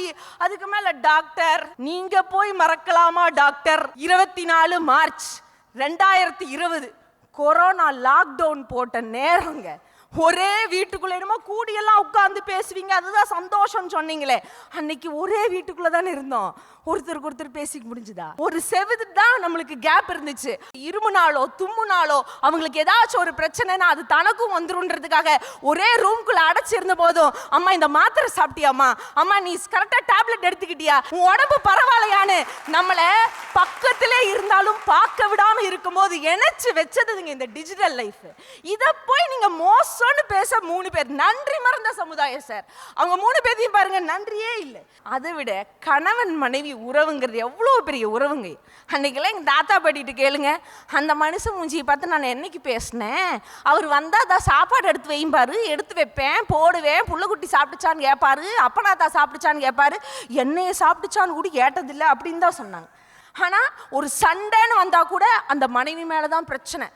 போய் அதுக்கு மேல டாக்டர். நீங்க போய் மறக்கலாமா டாக்டர்? இருபத்தி நாலு மார்ச் ரெண்டாயிரத்தி இருபது. கொரோனா லாக்டவுன் போட்ட நேரங்க. ஒரே வீட்டுக்குள்ள என்னமோ கூடியெல்லாம் உட்காந்து பேசுவீங்க. அதுதான் சந்தோஷம் சொன்னீங்களே. அன்னைக்கு ஒரே வீட்டுக்குள்ள தானே இருந்தோம். ஒருத்தருக்கு ஒருத்தர் பேசிக்க முடிஞ்சுதா? ஒரு செவுது தான் நம்மளுக்கு கேப் இருந்துச்சு. இருமுனாலோ தும்முனாலோ அவங்களுக்கு ஏதாச்சும் ஒரு பிரச்சனைனா அது தனக்கும் வந்துருன்றதுக்காக ஒரே ரூம்குள்ள அடைச்சிருந்த போதும் அம்மா இந்த மாத்திரை சாப்பிட்டியாம்மா? அம்மா நீ கரெக்டா டேப்லெட் எடுத்துக்கிட்டியா? உன் உடம்பு பரவாயில்லையான்னு. நம்மள பக்கத்திலே இருந்தாலும் பார்க்க விடாம இருக்கும்போது இணைச்சு வச்சதுங்க இந்த டிஜிட்டல் லைஃப் இதை போய் நீங்க மோசம்னு பேச மூணு பேர். நன்றி மறந்த சமுதாயம் சார். அவங்க மூணு பேர்த்தையும் பாருங்க நன்றியே இல்லை. அதை விட கணவன் மனைவி உறவுங்கிறது எவ்வளோ பெரிய உறவுங்க. அன்னைக்கெல்லாம் எங்கள் தாத்தா பாட்டிட்டு கேளுங்க. அந்த மனுஷன் மூஞ்சியை பார்த்து நான் என்னைக்கு பேசினேன்? அவர் வந்தால் தான் சாப்பாடு எடுத்து வைம்பாரு எடுத்து வைப்பேன் போடுவேன். புள்ளக்குட்டி சாப்பிட்டுச்சான்னு கேட்பாரு அப்பனாத்தா சாப்பிட்டுச்சான்னு கேட்பாரு என்னைய சாப்பிட்டுச்சான்னு கூட கேட்டதில்லை அப்படின்னு தான் சொன்னாங்க. ஆனால் ஒரு சண்டைன்னு வந்தால் கூட அந்த மனைவி மேலே தான் பிரச்சனை.